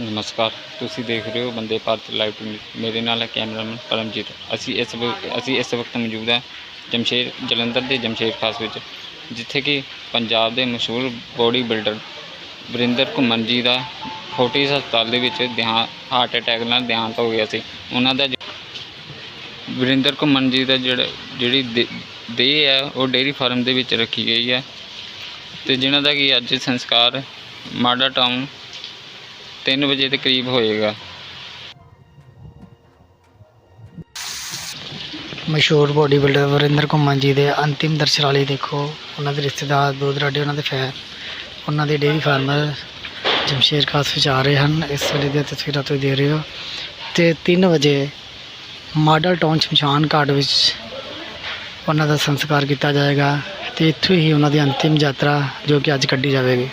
ਨਮਸਕਾਰ। ਤੁਸੀਂ ਦੇਖ ਰਹੇ ਹੋ ਬੰਦੇ ਭਾਰਤ ਲਾਈਵ ਮੇਰੇ ਨਾਲ ਹੈ ਕੈਮਰਾਮੈਨ ਪਰਮਜੀਤ। ਅਸੀਂ ਇਸ ਵਕਤ ਅਸੀਂ ਇਸ ਵਕਤ ਮੌਜੂਦ ਹੈ ਜਮਸ਼ੇਰ, ਜਲੰਧਰ ਦੇ ਜਮਸ਼ੇਰ ਖਾਸ ਵਿੱਚ, ਜਿੱਥੇ ਕਿ ਪੰਜਾਬ ਦੇ ਮਸ਼ਹੂਰ ਬੋਡੀ ਬਿਲਡਰ ਵਰਿੰਦਰ ਘੁੰਮਣ ਜੀ ਦਾ ਫੋਰਟਿਸ ਹਸਪਤਾਲ ਦੇ ਵਿੱਚ ਦਿਹਾਂ ਹਾਰਟ ਅਟੈਕ ਨਾਲ ਦੇਹਾਂਤ ਹੋ ਗਿਆ ਸੀ। ਉਹਨਾਂ ਦਾ ਵਰਿੰਦਰ ਘੁੰਮਣ ਜੀ ਦਾ ਜਿਹੜਾ ਜਿਹੜੀ ਦੇ- ਦੇਹ ਹੈ, ਉਹ ਡੇਅਰੀ ਫਾਰਮ ਦੇ ਵਿੱਚ ਰੱਖੀ ਗਈ ਹੈ। ਤੇ ਜਿਨ੍ਹਾਂ ਦਾ ਕਿ ਅੱਜ ਸੰਸਕਾਰ ਮਾਡਾ ਟਾਊਨ 3 ਵਜੇ ਦੇ ਕਰੀਬ ਹੋਏਗਾ। ਮਸ਼ਹੂਰ ਬੋਡੀ ਬਿਲਡਰ ਵਰਿੰਦਰ ਘੁੰਮਣ ਜੀ ਦੇ ਅੰਤਿਮ ਦਰਸ਼ਨ ਲਈ ਦੇਖੋ। ਉਹਨਾਂ ਦੇ ਰਿਸ਼ਤੇਦਾਰ, ਦੋ ਦਰਾਡੇ ਉਹਨਾਂ ਦੇ ਫੈਨ। ਉਹਨਾਂ ਦੇ ਡੇਅਰੀ ਫਾਰਮਰ ਜਮਸ਼ੇਰ ਖਾਸ ਵਿੱਚ ਆ ਰਹੇ ਹਨ। ਇਸ ਵੇਲੇ ਦੀਆਂ ਤਸਵੀਰਾਂ ਤੁਸੀਂ ਦੇ ਰਹੇ ਹੋ। ਤੇ 3 ਵਜੇ ਮਾਡਲ ਟਾਊਨ ਸ਼ਮਸ਼ਾਨ ਘਾਟ ਵਿੱਚ ਉਹਨਾਂ ਦਾ ਸੰਸਕਾਰ ਕੀਤਾ ਜਾਏਗਾ। ਤੇ ਇੱਥੋਂ ਹੀ ਉਹਨਾਂ ਦੀ ਅੰਤਿਮ ਯਾਤਰਾ ਜੋ ਕਿ ਅੱਜ ਕੱਢੀ ਜਾਵੇਗੀ।